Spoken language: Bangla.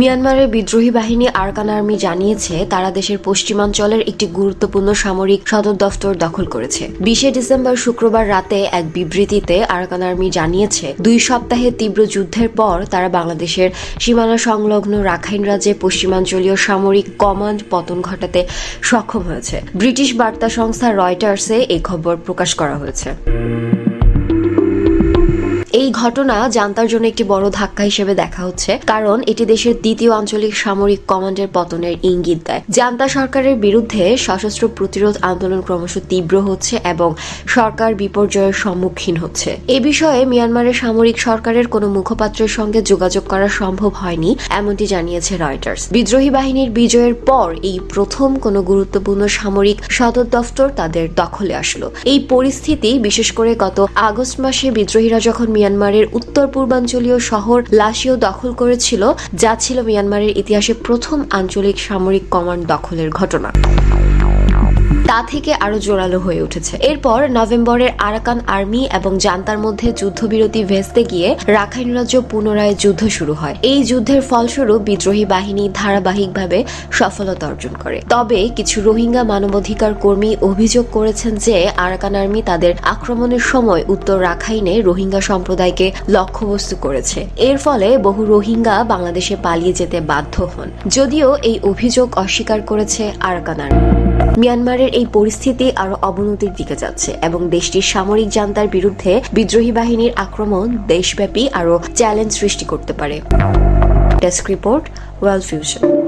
মিয়ানমারের বিদ্রোহী বাহিনী আরকান আর্মি জানিয়েছে, তারা দেশের পশ্চিমাঞ্চলের একটি গুরুত্বপূর্ণ সামরিক সদর দফতর দখল করেছে। বিশে ডিসেম্বর শুক্রবার রাতে এক বিবৃতিতে আরকান আর্মি জানিয়েছে, দুই সপ্তাহের তীব্র যুদ্ধের পর তারা বাংলাদেশের সীমানা সংলগ্ন রাখাইন রাজ্যে পশ্চিমাঞ্চলীয় সামরিক কমান্ড পতন ঘটাতে সক্ষম হয়েছে। ব্রিটিশ বার্তা সংস্থা রয়টার্সে এই খবর প্রকাশ করা হয়েছে। এই ঘটনা জান্তার জন্য একটি বড় ধাক্কা হিসেবে দেখা হচ্ছে, কারণ এটি দেশের দ্বিতীয় আঞ্চলিক সামরিক কমান্ডের পতনের ইঙ্গিত দেয়। জান্তা সরকারের বিরুদ্ধে সশস্ত্র প্রতিরোধ আন্দোলন ক্রমশ তীব্র হচ্ছে এবং সরকার বিপর্যয়ের সম্মুখীন হচ্ছে। এ বিষয়ে মিয়ানমারের সামরিক সরকারের কোনো মুখপাত্রের সঙ্গে যোগাযোগ করা সম্ভব হয়নি, এমনটি জানিয়েছে রয়টার্স। বিদ্রোহী বাহিনীর বিজয়ের পর এই প্রথম কোনো গুরুত্বপূর্ণ সামরিক সদর দফতর তাদের দখলে আসলো। এই পরিস্থিতি, বিশেষ করে গত আগস্ট মাসে বিদ্রোহীরা যখন মিয়ানমারের উত্তর পূর্বাঞ্চলীয় শহর লাশিও দখল করেছিল, যা ছিল মিয়ানমারের ইতিহাসে প্রথম আঞ্চলিক সামরিক কমান্ড দখলের ঘটনা। তা থেকে আরও জোরালো হয়ে উঠেছে। এরপর নভেম্বরের আরাকান আর্মি এবং জান্তার মধ্যে যুদ্ধবিরতি ভেস্তে গিয়ে রাখাইন রাজ্য পুনরায় যুদ্ধ শুরু হয়। এই যুদ্ধের ফলস্বরূপ বিদ্রোহী বাহিনী ধারাবাহিকভাবে সফলতা অর্জন করে। তবে কিছু রোহিঙ্গা মানবাধিকার কর্মী অভিযোগ করেছেন যে আরাকান আর্মি তাদের আক্রমণের সময় উত্তর রাখাইনে রোহিঙ্গা সম্প্রদায়কে লক্ষ্যবস্তু করেছে। এর ফলে বহু রোহিঙ্গা বাংলাদেশে পালিয়ে যেতে বাধ্য হন। যদিও এই অভিযোগ অস্বীকার করেছে আরাকান আর্মি। মিয়ানমারের এই পরিস্থিতি আরও অবনতির দিকে যাচ্ছে এবং দেশটির সামরিক জান্তার বিরুদ্ধে বিদ্রোহী বাহিনীর আক্রমণ দেশব্যাপী আরও চ্যালেঞ্জ সৃষ্টি করতে পারে। Desk report world fusion.